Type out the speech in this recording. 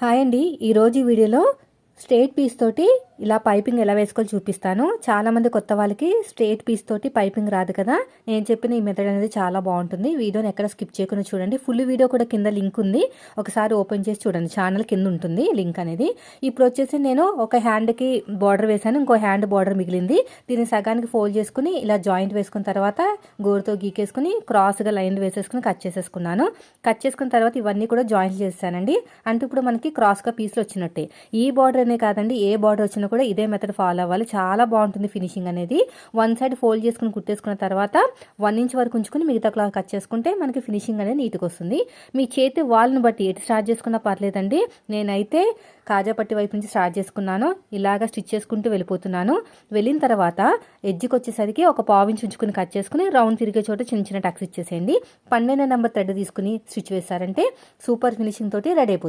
Hi అండి. ఈరోజు వీడియోలో స్ట్రేట్ పీస్ తోటి ఇలా పైపింగ్ ఎలా వేసుకోవాలో చూపిస్తాను. చాలామంది కొత్త వాళ్ళకి స్ట్రేట్ పీస్ తోటి పైపింగ్ రాదు కదా. నేను చెప్పిన ఈ మెథడ్ అనేది చాలా బాగుంటుంది. వీడియోని ఎక్కడ స్కిప్ చేయకుండా చూడండి. ఫుల్ వీడియో కూడా కింద లింక్ ఉంది. ఒకసారి ఓపెన్ చేసి చూడండి. ఛానల్ కింద ఉంటుంది లింక్ అనేది. ఇప్పుడు వచ్చేసి నేను ఒక హ్యాండ్కి బార్డర్ వేసాను ఇంకో హ్యాండ్ బార్డర్ మిగిలింది. దీన్ని సగానికి ఫోల్డ్ చేసుకుని ఇలా జాయింట్ వేసుకున్న తర్వాత గోరుతో గీకేసుకుని క్రాస్గా లైన్ వేసేసుకుని కట్ చేసేసుకున్నాను. కట్ చేసుకున్న తర్వాత ఇవన్నీ కూడా జాయింట్ చేశానండి అంటే ఇప్పుడు మనకి క్రాస్గా పీసులు వచ్చినట్టే. ఈ బార్డర్ అనే కాదండి. ఏ బార్డర్ వచ్చిన కూడా ఇదే మెథడ్ ఫాలో అవ్వాలి. చాలా బాగుంటుంది ఫినిషింగ్ అనేది. వన్ సైడ్ ఫోల్డ్ చేసుకుని కుట్టేసుకున్న తర్వాత వన్ ఇంచ్ వరకు ఉంచుకుని మిగతా క్లాత్ కట్ చేసుకుంటే మనకి ఫినిషింగ్ అనేది నీట్గా వస్తుంది. మీ చేతి వాళ్ళని బట్టి ఎటు స్టార్ట్ చేసుకున్నా పర్లేదండి. నేనైతే కాజాపట్టి వైపు నుంచి స్టార్ట్ చేసుకున్నాను. ఇలాగ స్టిచ్ చేసుకుంటూ వెళ్ళిపోతున్నాను. వెళ్ళిన తర్వాత ఎడ్జ్కి వచ్చేసరికి ఒక పావు ఉంచుకుని కట్ చేసుకుని రౌండ్ తిరిగే చోట చిన్న చిన్న టక్స్ ఇచ్చేసేయండి. పన్నెండు నెంబర్ థ్రెడ్ తీసుకుని స్టిచ్ వేస్తారంటే సూపర్ ఫినిషింగ్ తోటి రెడీ అయిపోతుంది.